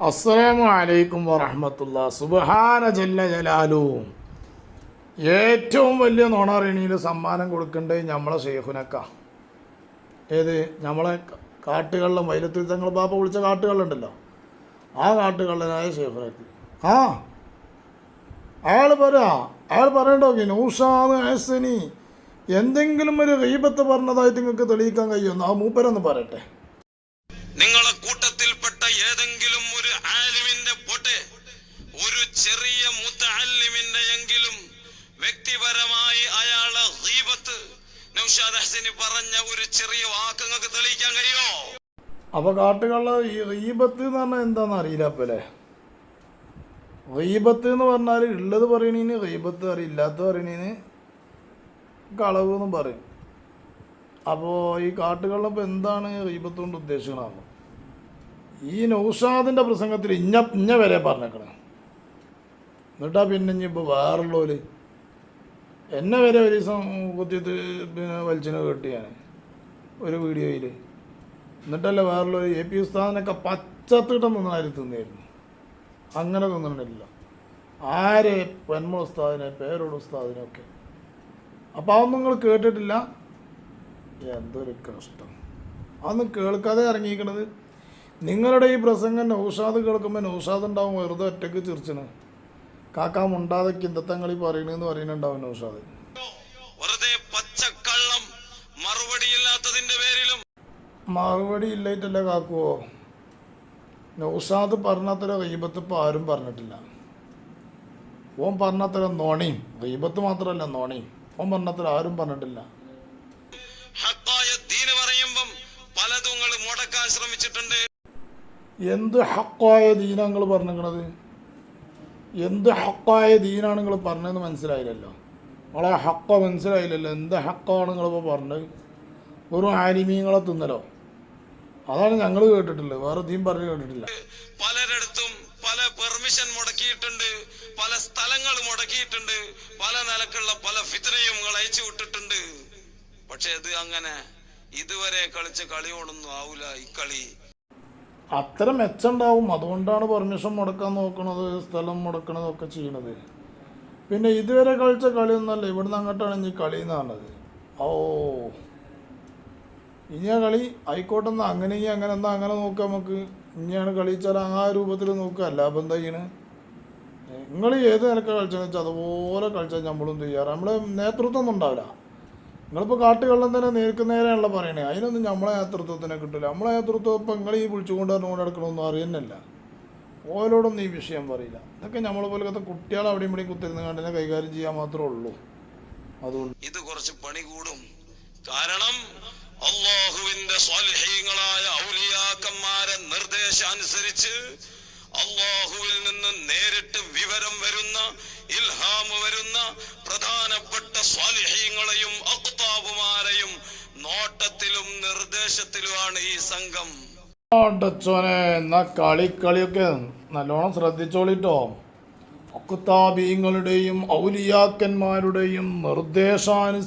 അസ്സലാമു അലൈക്കും സുബഹാന ജല്ല ജലാലു. ഏറ്റവും വലിയ നോണറിണിയിൽ സമ്മാനം കൊടുക്കേണ്ടത് നമ്മളെ ഷെയ്ഖുനക്ക ഏത്? നമ്മളെ കാട്ടുകളിലും വൈലത്തിൽ തങ്ങൾ ബാപ്പ വിളിച്ച കാട്ടുകളുണ്ടല്ലോ ആ കാട്ടുകളിലായ ഷെയ്ഖുനക്ക് ആ. അയാൾ പറയാ അയാൾ പറയണ്ടോ നൗഷാദ് ഹസനി എന്തെങ്കിലും ഒരു റീബത്ത് പറഞ്ഞതായിട്ട് നിങ്ങൾക്ക് തെളിയിക്കാൻ കഴിയുമെന്ന് ആ മൂപ്പരൊന്ന് പറയട്ടെ. നിങ്ങളെ ഏതെങ്കിലും ഒരു ആലിമിന്റെ പോട്ടെ ഒരു ചെറിയ മുത്തഅല്ലിമിന്റെ എങ്കിലും വ്യക്തിപരമായി അയാളെ ദീപത്ത് നൗഷാദ് ഹസനി പറഞ്ഞ ഒരു ചെറിയ വാക്ക് നിങ്ങൾക്ക് തെളിയിക്കാൻ കഴിയോ അപ്പൊ കാട്ടുകൾ ഈ റീബത്ത് എന്ന് പറഞ്ഞാൽ എന്താണെന്ന് അറിയില്ല അപ്പല്ലേ റീബത്ത് എന്ന് പറഞ്ഞാൽ ഉള്ളത് പറയണീന് റീബത്ത് അറിയും പറയണീന് കളവ് എന്നും പറയും. അപ്പോൾ ഈ കാട്ടുകളിലപ്പോ എന്താണ് റീബത്ത് കൊണ്ട് ഉദ്ദേശിക്കണത്? ഈ നൗഷാദിന്റെ പ്രസംഗത്തിൽ ഇഞ്ഞ ഇഞ്ഞ വരെ പറഞ്ഞേക്കണം. എന്നിട്ടാ പിന്നെ ഇനിയിപ്പോൾ വേറുള്ളവർ എന്നെ വരെ ഒരു ദിവസം കുത്തിയിട്ട് പിന്നെ വലിച്ചിന് കെട്ടിയാണ് ഒരു വീഡിയോയിൽ എന്നിട്ടല്ല വേറുള്ളവർ എ പി ഉസ്താദിനൊക്കെ പച്ചത്തിട്ടം നിന്നാരും തിന്നായിരുന്നു. അങ്ങനെ തിന്നിട്ടില്ല ആരെ പെന്മ ഉസ്താദിനെ പേരോട് ഉസ്താദിനൊക്കെ അപ്പോൾ അതൊന്നും നിങ്ങൾ കേട്ടിട്ടില്ല. എന്തൊരു കഷ്ടം. അതൊന്നും കേൾക്കാതെ ഇറങ്ങിയിരിക്കണത് നിങ്ങളുടെ ഈ പ്രസംഗം നൗഷാദ് കേൾക്കുമ്പോൾ നൗഷാദ് ഉണ്ടാവും വെറുതെ ഒറ്റയ്ക്ക് ചിരിച്ചണ് കാക്ക മുണ്ടാതെ കിന്തത്തങ്ങളി പറയണെന്ന് പറയുന്നുണ്ടാവും നൗഷാദ്. വെറുതെ പച്ചക്കള്ളം മറുപടിയില്ലാത്തതിന്റെ പേരിലും. മറുപടി ഇല്ലായിട്ടല്ല കാക്കുവോ? നൗഷാദ് പറഞ്ഞത്ര ഗീബത്ത് ഇപ്പോൾ ആരും പറഞ്ഞിട്ടില്ല. ഓൻ പറഞ്ഞത്ര നോണിയും ഗീബത്ത് മാത്രമല്ല നോണിയും ഓൻ പറഞ്ഞത്ര ആരും പറഞ്ഞിട്ടില്ല. ഹക്കായ ദീന് പറയുമ്പം പലതും നിങ്ങൾ മുടക്കാൻ ശ്രമിച്ചിട്ടുണ്ട്. എന്ത് ഹക്കായ ദീനാ നിങ്ങൾ പറഞ്ഞിരിക്കണത്? എന്ത് ഹക്കായ ദീനാണ് നിങ്ങൾ പറഞ്ഞതെന്ന് മനസ്സിലായില്ലല്ലോ. നിങ്ങളെ ഹക്ക മനസ്സിലായില്ലല്ലോ. എന്ത് ഹക്കാണ് നിങ്ങളിപ്പോൾ പറഞ്ഞത്? വെറും ആലിമീങ്ങളെ തിന്നലോ? അതാണ് ഞങ്ങൾ കേട്ടിട്ടുള്ളത്. വേറെ ദീൻ പറഞ്ഞു കേട്ടിട്ടില്ല. പലരിടത്തും പല പെർമിഷൻ മുടക്കിയിട്ടുണ്ട്. പല സ്ഥലങ്ങൾ മുടക്കിയിട്ടുണ്ട്. പല നിലക്കുള്ള പല ഫിത്രയും നിങ്ങൾ അയച്ചു വിട്ടിട്ടുണ്ട്. പക്ഷെ ഇത് അങ്ങനെ ഇതുവരെ കളിച്ച കളിയോടൊന്നും ആവൂല ഈ കളി. അത്ര മെച്ചുണ്ടാവും. അതുകൊണ്ടാണ് പെർമിഷൻ മുടക്കാൻ നോക്കണത് സ്ഥലം മുടക്കണതൊക്കെ ചെയ്യണത്. പിന്നെ ഇതുവരെ കളിച്ച കളിയൊന്നല്ല ഇവിടുന്ന് അങ്ങോട്ടാണ് ഇനി കളി എന്ന് പറഞ്ഞത്. ഓ. ഇനി ആ കളി ആയിക്കോട്ടെ എന്നാ അങ്ങനെ ഇനി അങ്ങനെ എന്നാ അങ്ങനെ നോക്കാം നമുക്ക്. ഇനിയാണ് കളിച്ചാൽ ആ രൂപത്തിൽ നോക്കുക. അല്ല അപ്പം എന്താ ചെയ്യണേ? നിങ്ങൾ ഏത് നിലക്കാണ് കളിച്ചതെന്ന് വെച്ചാൽ അതുപോലെ കളിച്ചാൽ നമ്മളും തയ്യാറാണ് നമ്മളെ നേതൃത്വം ഒന്നും ഉണ്ടാവില്ല. നിങ്ങളിപ്പോൾ കാട്ടുകള്ളം തന്നെ നേർക്ക് നേരെയാണല്ലോ പറയണേ. അതിനൊന്നും നമ്മളെ നേതൃത്വത്തിനെ കിട്ടില്ല നമ്മളെ നേതൃത്വം ഇപ്പം നിങ്ങൾ ഈ വിളിച്ചുകൊണ്ട് കൊണ്ട് നടക്കണമെന്നും അറിയുന്നില്ല. ഓരോടൊന്നും ഈ വിഷയം പറയില്ല. ഇതൊക്കെ നമ്മളെ പോലത്തെ കുട്ടികളെ അവിടെ ഇവിടെയും കുത്തിരുന്ന് കണ്ടിനെ കൈകാര്യം ചെയ്യാൻ മാത്രമേ ഉള്ളൂ. അതുകൊണ്ട് ഇത് കുറച്ച് പണി കൂടും. കാരണം അള്ളാഹുവിന്റെ സ്വാലിഹീങ്ങളായ ഔലിയാക്കന്മാരെ നിർദ്ദേശാനുസരിച്ച് അള്ളാഹുവിൽ നിന്ന് നേരിട്ട് വിവരം വരുന്ന ഇൽഹാമ് വരുന്ന പ്രധാനപ്പെട്ട സ്വാലിഹീങ്ങളെയും അക്താബുമാരെയും നോട്ടത്തിലും നിർദ്ദേശത്തിലുമാണ് ഈ സംഘം. ടച്ചോനെ എന്നാ കളി കളിയൊക്കെ നല്ലോണം ശ്രദ്ധിച്ചോളിട്ടോ. അക്കുത്താബീങ്ങളുടെയും ഔലിയാക്കന്മാരുടെയും നിർദ്ദേശാനു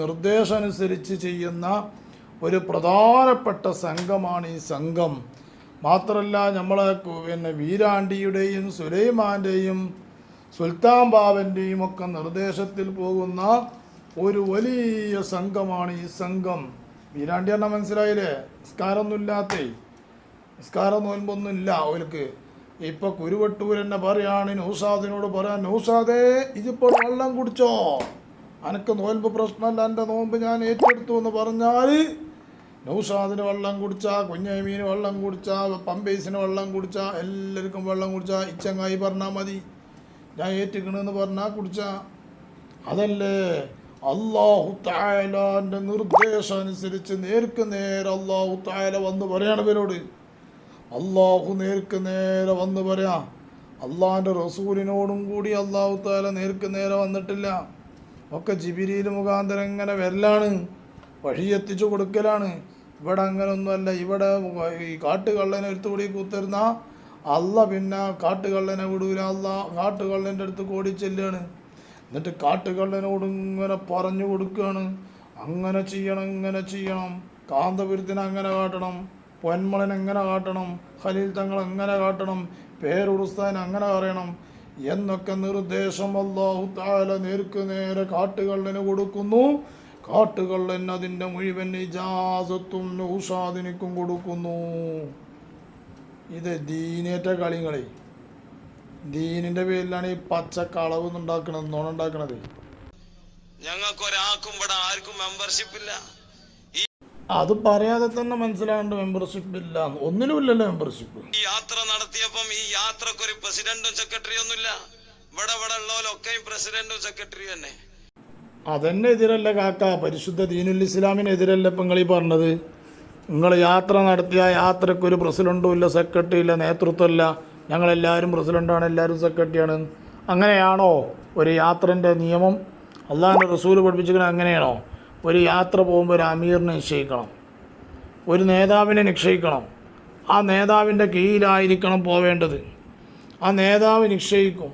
നിർദ്ദേശമനുസരിച്ച് ചെയ്യുന്ന ഒരു പ്രധാനപ്പെട്ട സംഘമാണ് ഈ സംഘം. മാത്രമല്ല നമ്മളെ പിന്നെ വീരാണ്ടിയുടെയും സുലൈമാന്റെയും സുൽത്താൻ ബാബന്റെയും ഒക്കെ നിർദ്ദേശത്തിൽ പോകുന്ന ഒരു വലിയ സംഘമാണ് ഈ സംഘം. വീരാണ്ടി പറഞ്ഞാൽ മനസ്സിലായില്ലേ? നിസ്കാരമൊന്നുമില്ലാത്തേ. നിസ്കാരം നോൻപൊന്നും ഇല്ല അവർക്ക് ഇപ്പൊ കുരുവട്ടൂർ എന്നെ പറയാണ് നൗസാദിനോട് പറയാൻ നൗസാദേ ഇതിപ്പോൾ വെള്ളം കുടിച്ചോ? അനക്ക് നോൻപ് പ്രശ്നമല്ല എന്റെ നോമ്പ് ഞാൻ ഏറ്റെടുത്തു എന്ന് പറഞ്ഞാൽ നൗസാദിന് വെള്ളം കുടിച്ച കുഞ്ഞൈമീന് വെള്ളം കുടിച്ച പമ്പേസിന് വെള്ളം കുടിച്ച എല്ലാവർക്കും വെള്ളം കുടിച്ച ഇച്ചങ്ങായി പറഞ്ഞാൽ മതി. ഞാൻ ഏറ്റിക്കണെന്ന് പറഞ്ഞാൽ കുടിച്ച. അതല്ലേ? അള്ളാഹു തായാലാന്റെ നിർദ്ദേശം അനുസരിച്ച് നേർക്ക് നേരെ അള്ളാഹു തായാല വന്ന് പറയാണ് ഇവരോട്. അള്ളാഹു നേർക്ക് നേരെ വന്ന് പറയാം. അള്ളാഹിന്റെ റസൂലിനോടും കൂടി അള്ളാഹു താല നേർക്ക് നേരെ വന്നിട്ടില്ല. ഒക്കെ ജിബിരിയിൽ മുഖാന്തരം ഇങ്ങനെ വരലാണ്. വഴിയെത്തിച്ചു കൊടുക്കലാണ്. ഇവിടെ അങ്ങനൊന്നുമല്ല ഇവിടെ ഈ കാട്ടുകള്ളനെ എടുത്തുകൂടി കൂത്തിരുന്ന അല്ല പിന്നെ കാട്ടുകള്ളനെ വിടൂല. അല്ല കാട്ടുകള്ളന്റെ അടുത്ത് കൂടി ചെല്ലുകയാണ് എന്നിട്ട് കാട്ടുകള്ളനോട് ഇങ്ങനെ പറഞ്ഞു കൊടുക്കുകയാണ് അങ്ങനെ ചെയ്യണം ഇങ്ങനെ ചെയ്യണം. കാന്തപുരത്തിന് അങ്ങനെ കാട്ടണം. പൊന്മളൻ എങ്ങനെ കാട്ടണം? ഖലീൽ തങ്ങൾ എങ്ങനെ കാട്ടണം? പേരുടുസ്ഥാൻ അങ്ങനെ പറയണം. എന്നൊക്കെ നിർദ്ദേശം അല്ലാഹു താല നേർക്ക് നേരെ കാട്ടുകള്ളന് കൊടുക്കുന്നു. കാട്ടുകള്ളൻ അതിന്റെ മുഴുവൻ ഇജാസത്തും നൗഷാദിനിക്കും കൊടുക്കുന്നു. ഇത് ദീനേറ്റ കളികളെ. ദീനിന്റെ പേരിലാണ് ഈ പച്ച കളവ് ഉണ്ടാക്കണത് നോണുണ്ടാക്കണത് ഞങ്ങൾക്ക് ഒരാൾക്കും ഇവിടെ ആർക്കും മെമ്പർഷിപ്പ് ഇല്ല. അത് പറയാതെ തന്നെ മനസ്സിലാകേണ്ട മെമ്പർഷിപ്പ് ഇല്ല. ഒന്നിനുമില്ലല്ലോ മെമ്പർഷിപ്പ് ഈ യാത്ര നടത്തിയപ്പം ഈ യാത്രക്കൊരു പ്രസിഡന്റും സെക്രട്ടറിയൊന്നുമില്ല ഇവിടെ ഇവിടെ ഉള്ളവരൊക്കെയും പ്രസിഡന്റും സെക്രട്ടറിയും തന്നെ. അതെന്നെ എതിരല്ല കാക്ക? പരിശുദ്ധ ദീനുൽ ഇസ്ലാമിനെതിരല്ല ഇപ്പം നിങ്ങൾ ഈ പറഞ്ഞത്? നിങ്ങൾ യാത്ര നടത്തിയ യാത്രക്കൊരു പ്രസിഡന്റും ഇല്ല സെക്രട്ടറി ഇല്ല നേതൃത്വമില്ല ഞങ്ങളെല്ലാവരും പ്രസിഡന്റാണ് എല്ലാവരും സെക്രട്ടറിയാണ് അങ്ങനെയാണോ ഒരു യാത്രന്റെ നിയമം? അള്ളാഹിന്റെ റസൂൽ പഠിപ്പിച്ചിരിക്കുന്നത് അങ്ങനെയാണോ? ഒരു യാത്ര പോകുമ്പോൾ ഒരു അമീറിനെ നിശ്ചയിക്കണം. ഒരു നേതാവിനെ നിശ്ചയിക്കണം. ആ നേതാവിന്റെ കീഴിലായിരിക്കണം പോവേണ്ടത്. ആ നേതാവ് നിശ്ചയിക്കും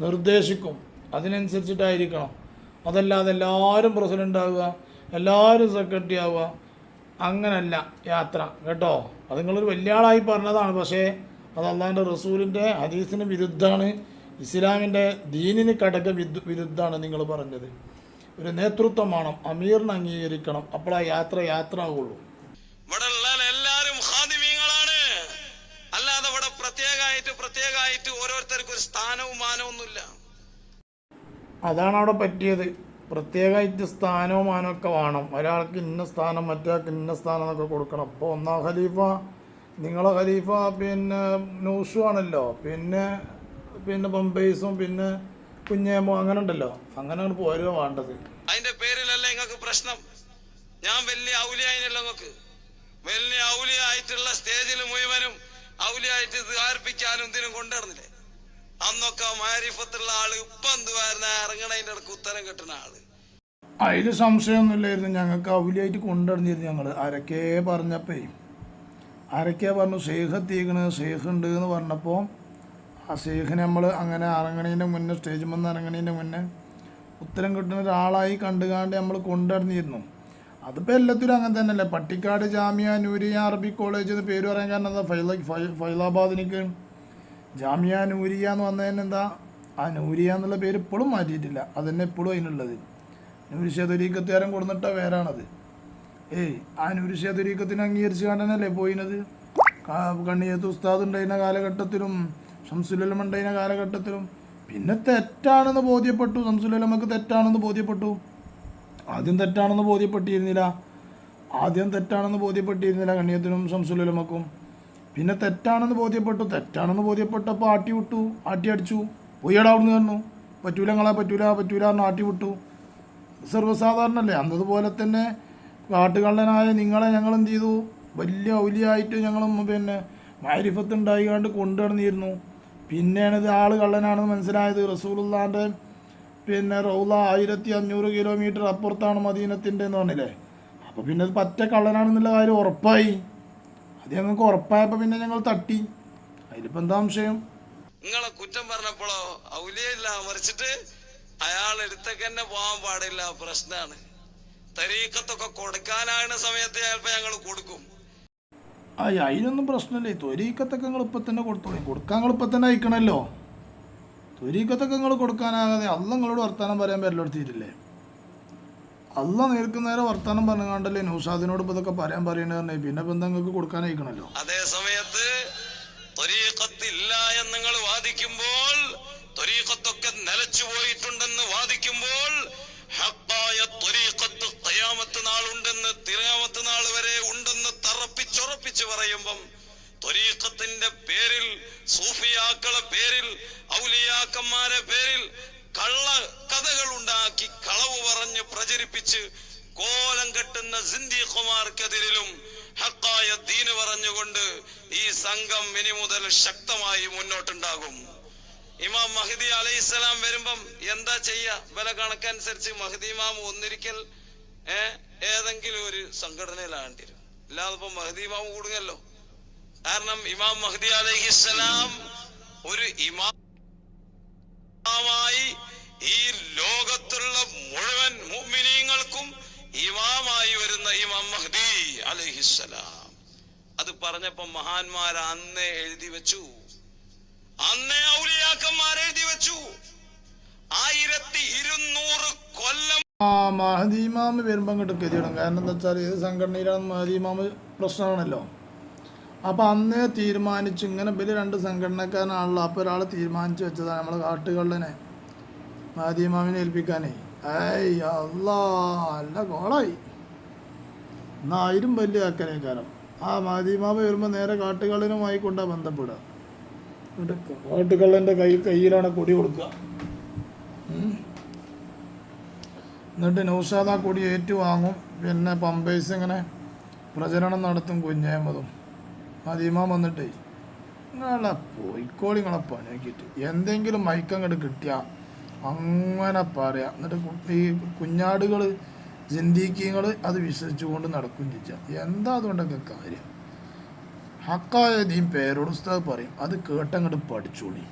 നിർദ്ദേശിക്കും. അതിനനുസരിച്ചിട്ടായിരിക്കണം. അതല്ലാതെ എല്ലാവരും പ്രസിഡന്റ് ആവുക എല്ലാവരും സെക്രട്ടറി ആവുക അങ്ങനല്ല യാത്ര കേട്ടോ? അത് നിങ്ങളൊരു വലിയ ആളായി പറഞ്ഞതാണ്. പക്ഷേ അത് അള്ളാഹിന്റെ റസൂലിന്റെ ഹദീസിന് വിരുദ്ധമാണ്. ഇസ്ലാമിന്റെ ദീനിന് കടക വിദ് വിരുദ്ധമാണ് നിങ്ങൾ പറഞ്ഞത്. ഒരു നേതൃത്വം വേണം അമീറിനെ അംഗീകരിക്കണം. അപ്പോൾ ആ യാത്ര യാത്ര ആവുള്ളൂ എല്ലാവരും അല്ലാതെ ഇവിടെ പ്രത്യേകമായിട്ട് പ്രത്യേകമായിട്ട് ഓരോരുത്തർക്കും ഒരു സ്ഥാനവും മാനവും ഒന്നുമില്ല. അതാണ് അവിടെ പറ്റിയത്. പ്രത്യേകമായിട്ട് സ്ഥാനവും മാനമൊക്കെ വേണം. ഒരാൾക്ക് ഇന്ന സ്ഥാനം മറ്റൊരാൾക്ക് ഇന്ന സ്ഥാനം എന്നൊക്കെ കൊടുക്കണം. ഇപ്പോൾ ഒന്നാം ഖലീഫ നിങ്ങളെ ഖലീഫ പിന്നെ നൂഷു ആണല്ലോ. പിന്നെ പിന്നെ ബംബൈസും പിന്നെ കുഞ്ഞേമോ അങ്ങനെ ഉണ്ടല്ലോ അങ്ങനെ പോരുക വേണ്ടത്. അതിന്റെ പേരിലല്ല നിങ്ങൾക്ക് പ്രശ്നം? ഞാൻ വലിയ ഔലിയായിനല്ലോ നിങ്ങൾക്ക് വലിയ ഔലിയായിട്ടുള്ള സ്റ്റേജിൽ മുഴുവനും ഔലിയായിട്ട് ദ്വാർപ്പിക്കാനും ഇതിനും കൊണ്ടുവരുന്നില്ലേ? അന്നൊക്കെ മാരിഫത്തുള്ള ആൾ ഇപ്പൊ എന്തുവായിരുന്ന ഇറങ്ങണതിന്റെ ഇടയ്ക്ക് ഉത്തരം കിട്ടുന്ന ആൾ. അതിൽ സംശയമൊന്നുമില്ലായിരുന്നു. ഞങ്ങൾക്ക് അവലിയായിട്ട് കൊണ്ടുവന്നിരുന്നു ഞങ്ങൾ അരക്കേ പറഞ്ഞപ്പേ അരക്കേ പറഞ്ഞു സേഹ എത്തിക്കണ് സേഹ് ഉണ്ട് എന്ന് പറഞ്ഞപ്പോൾ ആ സേഹ് നമ്മൾ അങ്ങനെ ഇറങ്ങണതിന്റെ മുന്നേ സ്റ്റേജ് വന്ന് ഇറങ്ങണതിന്റെ മുന്നേ ഉത്തരം കിട്ടുന്ന ഒരാളായി കണ്ടുകാണ്ട് നമ്മൾ കൊണ്ടുവന്നിരുന്നു. അതിപ്പോൾ എല്ലാത്തിലും അങ്ങനെ തന്നെയല്ലേ? പട്ടിക്കാട് ജാമിയ നൂരിയ അറബി കോളേജ് എന്ന് പേര് പറയാൻ കാരണം എന്താ? ഫൈല ഫൈലാബാദിനിക്ക് ജാമിയ നൂരിയ എന്ന് വന്നതിന് എന്താ? ആ നൂരിയ എന്നുള്ള പേര് ഇപ്പോഴും മാറ്റിയിട്ടില്ല. അത് തന്നെ ഇപ്പോഴും അതിനുള്ളത്. നൂരിശേതൊരീക്കത്തുകാരൻ കൊടുന്നിട്ട പേരാണത്. ഏയ് ആ നൂരിശേതൊരീക്കത്തിന് അംഗീകരിച്ച് കണ്ടനല്ലേ പോയിനത്? കണ്ണിയത്ത് ഉസ്താദ് ഉണ്ടായിരുന്ന കാലഘട്ടത്തിലും ഷംസുലലം ഉണ്ടായിരുന്ന കാലഘട്ടത്തിലും. പിന്നെ തെറ്റാണെന്ന് ബോധ്യപ്പെട്ടു. ഷംസുലമക്ക് തെറ്റാണെന്ന് ബോധ്യപ്പെട്ടു. ആദ്യം തെറ്റാണെന്ന് ബോധ്യപ്പെട്ടിരുന്നില്ല. ആദ്യം തെറ്റാണെന്ന് ബോധ്യപ്പെട്ടിരുന്നില്ല കണ്ണിയത്തിനും ഷംസുലമക്കും പിന്നെ തെറ്റാണെന്ന് ബോധ്യപ്പെട്ടു തെറ്റാണെന്ന് ബോധ്യപ്പെട്ടപ്പോൾ ആട്ടി വിട്ടു ആട്ടി അടിച്ചു. പൊയ്യടാ അവിടുന്ന് തന്നു പറ്റൂല നിങ്ങളെ പറ്റൂല പറ്റൂല എന്ന് ആട്ടി വിട്ടു. സർവസാധാരണല്ലേ? അന്നതുപോലെ തന്നെ കാട്ടുകള്ളനായ നിങ്ങളെ ഞങ്ങൾ എന്ത് ചെയ്തു? വലിയ ഔലിയായിട്ട് ഞങ്ങൾ പിന്നെ മാരിഫത്ത് ഉണ്ടായി കൊണ്ടുനടന്നിരുന്നു പിന്നെയാണ് ഇത് ആൾ കള്ളനാണെന്ന് മനസ്സിലായത്. റസൂലുള്ളാന്റെ പിന്നെ റൗല ആയിരത്തി അഞ്ഞൂറ് കിലോമീറ്റർ അപ്പുറത്താണ് മദീനത്തിന്റെ എന്ന് പറഞ്ഞില്ലേ? അപ്പോൾ പിന്നെ പറ്റ കള്ളനാണെന്നുള്ള കാര്യം ഉറപ്പായി. അത് ഞങ്ങൾക്ക് ഉറപ്പായപ്പോൾ പിന്നെ ഞങ്ങൾ തട്ടി. അതിലിപ്പോൾ എന്താ സംശയം? നിങ്ങളെ കുറ്റം പറഞ്ഞപ്പോഴോ ഔലിയല്ല മറിച്ചിട്ട് അയാൾ എടുത്തൊക്കെ തന്നെ പോകാൻ പാടില്ല പ്രശ്നമാണ് തരീക്കത്തൊക്കെ കൊടുക്കാനാകുന്ന സമയത്ത് ചിലപ്പോ ഞങ്ങൾ കൊടുക്കും. ആ അതിനൊന്നും പ്രശ്നമില്ല. തൊരീക്കത്തൊക്കെ നിങ്ങൾ ഇപ്പം തന്നെ കൊടുത്തോളൂ. കൊടുക്കാൻ നിങ്ങൾ ഇപ്പം തന്നെ അയക്കണമല്ലോ തൊരീക്കത്തൊക്കെ നിങ്ങൾ കൊടുക്കാനാകാതെ അല്ല നിങ്ങളോട് വർത്തമാനം പറയാൻ പറ്റില്ലേ അല്ല നേർക്ക് നേരെ വർത്തമാനം പറഞ്ഞാണ്ടല്ലേ നൗഷാദിനോട് ഇപ്പോൾ ഇതൊക്കെ പറയാൻ പറയണേ പിന്നെ ബന്ധങ്ങൾക്ക് നിങ്ങൾക്ക് കൊടുക്കാൻ അതേ സമയത്ത് ഇല്ല എന്ന് നിങ്ങൾ വാദിക്കുമ്പോൾ ത്വരീഖത്തൊക്കെ നിലച്ചു പോയിട്ടുണ്ടെന്ന് വാദിക്കുമ്പോൾ ഹക്കായ ത്വരീഖത്ത് ഖയാമത്ത് നാളുണ്ടെന്ന് തിരാമത്ത് നാൾ വരെ ഉണ്ടെന്ന് തറപ്പിച്ചുറപ്പിച്ച് പറയുമ്പം ത്വരീഖത്തിന്റെ പേരിൽ സൂഫിയാക്കളെ പേരിൽ ഔലിയാക്കന്മാരെ പേരിൽ കള്ള കഥകൾ ഉണ്ടാക്കി കളവ് പറഞ്ഞ് പ്രചരിപ്പിച്ച് കോലം കെട്ടുന്ന സിന്ദീഖുമാർക്കെതിരിലും ഹക്കായ ദീന് പറഞ്ഞുകൊണ്ട് ഈ സംഘം ഇനി മുതൽ ശക്തമായി മുന്നോട്ടുണ്ടാകും. ഇമാം മഹദി അലൈഹിസ്സലാം വരുമ്പം എന്താ ചെയ്യ? വില കണക്കനുസരിച്ച് മഹദി ഇമാം ഒന്നിരിക്കൽ ഏതെങ്കിലും ഒരു സംഘടനയിലാണ്ടിരും ഇല്ലാതെ ഇപ്പൊ മഹദി ഇമാം കൂടുകല്ലോ കാരണം ഇമാം മഹദി അലൈഹിസ്സലാം ഒരു ഇമാമായി ഈ ലോകത്തുള്ള മുഴുവൻ മുഅ്മിനീങ്ങൾക്കും ഇമാമായി വരുന്ന ഇമാം മഹ്ദി അലൈഹിസ്സലാം. അത് പറഞ്ഞപ്പോ മഹാന്മാർ അന്നേ എഴുതി വെച്ചു. അന്നേ ഔലിയാക്കന്മാർ എഴുതി വെച്ചു. ആയിരത്തി ഇരുന്നൂറ് കൊല്ലം മഹദീമാമ് വരുമ്പോൾ അങ്ങോട്ട് ഗതിയിടും കാരണം എന്താ വെച്ചാൽ ഏത് സംഘടനയിലാണ് മഹദീമാമ് പ്രശ്നമാണല്ലോ. അപ്പോൾ അന്നേ തീരുമാനിച്ചു ഇങ്ങനെ ബലി രണ്ട് സംഘടനക്കാരനാണല്ലോ അപ്പോൾ ഒരാൾ തീരുമാനിച്ചു വെച്ചതാണ് നമ്മളെ കാട്ടുകള്ളനെ മാതിമാവിനെ ഏൽപ്പിക്കാനേ. ഏയ് അല്ലാ അല്ല കോളായി എന്നാൽ ആയിരം വലിയ അക്കനേക്കാരം ആ മാതിമാവ് വരുമ്പോൾ നേരെ കാട്ടുകള്ളനുമായി കൊണ്ടാ ബന്ധപ്പെടുക. എന്നിട്ട് കാട്ടുകള്ളന്റെ കൈ കയ്യിലാണ് കൊടി കൊടുക്കുക. എന്നിട്ട് നൗഷാദ കൊടി ഏറ്റുവാങ്ങും. പിന്നെ പമ്പേഴ്സ് ഇങ്ങനെ പ്രചരണം നടത്തും കുഞ്ഞേമതും. മദീമാൻ വന്നിട്ടേ. നിങ്ങളെ പോയിക്കോളി നിങ്ങളെ പണിയാക്കിയിട്ട് എന്തെങ്കിലും മയക്കങ്ങോട്ട് കിട്ടിയാൽ അങ്ങനെ പറയാം. എന്നിട്ട് ഈ കുഞ്ഞാടുകൾ ജിന്തിക്കിങ്ങൾ അത് വിശ്വസിച്ചുകൊണ്ട് നടക്കും ചോദിച്ചാൽ എന്താ അതുകൊണ്ടൊക്കെ കാര്യം? ഹക്കായ ദീൻ പേരോട് പറയും അത് കേട്ടങ്ങോട്ട് പഠിച്ചോളി.